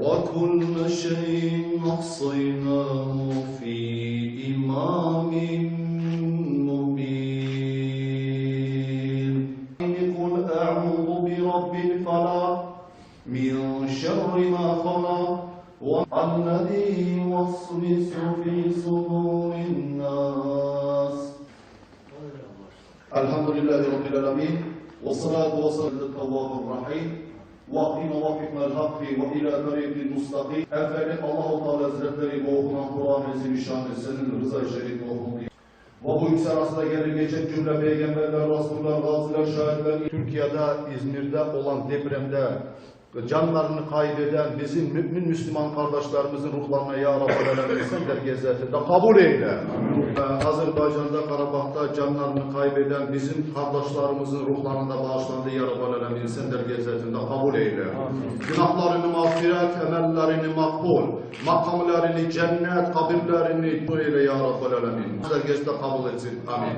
وكل شيء أحصيناه في إمام مبين. قل أعوذ برب الفلق من شر ما خلق والذي يوسوس في صدور الحمد لله رب العالمين والصلاة والسلام على التواب الرحيم وقنا وفقنا الحق وإلى طريق المستقيم Efendim Allah-u Teala Hazretleri bu okunan Kur'an-ı Zişanı senin rıza-i şerif okunuyor. Ve bu ikisi arasında gelebilecek cümle peygamberler, rasullar, gaziler, şahitler, Türkiye'de, İzmir'de olan depremde canlarını kaybeden bizim mümin Müslüman kardeşlerimizin ruhlarına ya Rabbel Alemin sen dergezetinde kabul eyle. Ee, Azerbaycan'da, Karabağ'da canlarını kaybeden bizim kardeşlerimizin ruhlarında bağışlandı ya Rabbel Alemin sen dergezetinde kabul eyle. Günahlarını mağfiret, emellerini makbul, makamlarını cennet, kabirlerini bu eyle ya Rabbel Alemin. Dergezde kabul etsin. Amin.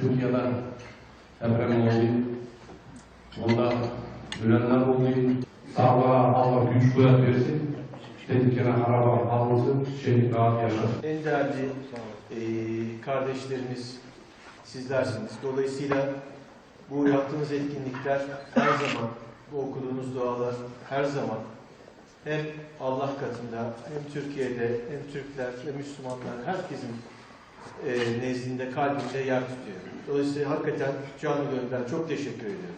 Türkiye'de deprem oldu. Onda ölenler oldu. Sağlığa Allah güç kuvvet versin. Tehlikeli haraba almasın. Şehit rahat yaşasın. En değerli eee, kardeşlerimiz sizlersiniz. Dolayısıyla bu yaptığınız etkinlikler her zaman, bu okuduğunuz dualar her zaman hem Allah katında hem Türkiye'de hem Türkler hem Müslümanlar herkesin eee, nezdinde kalbinde yer tutuyor. Dolayısıyla hakikaten canı gönülden çok teşekkür ediyorum.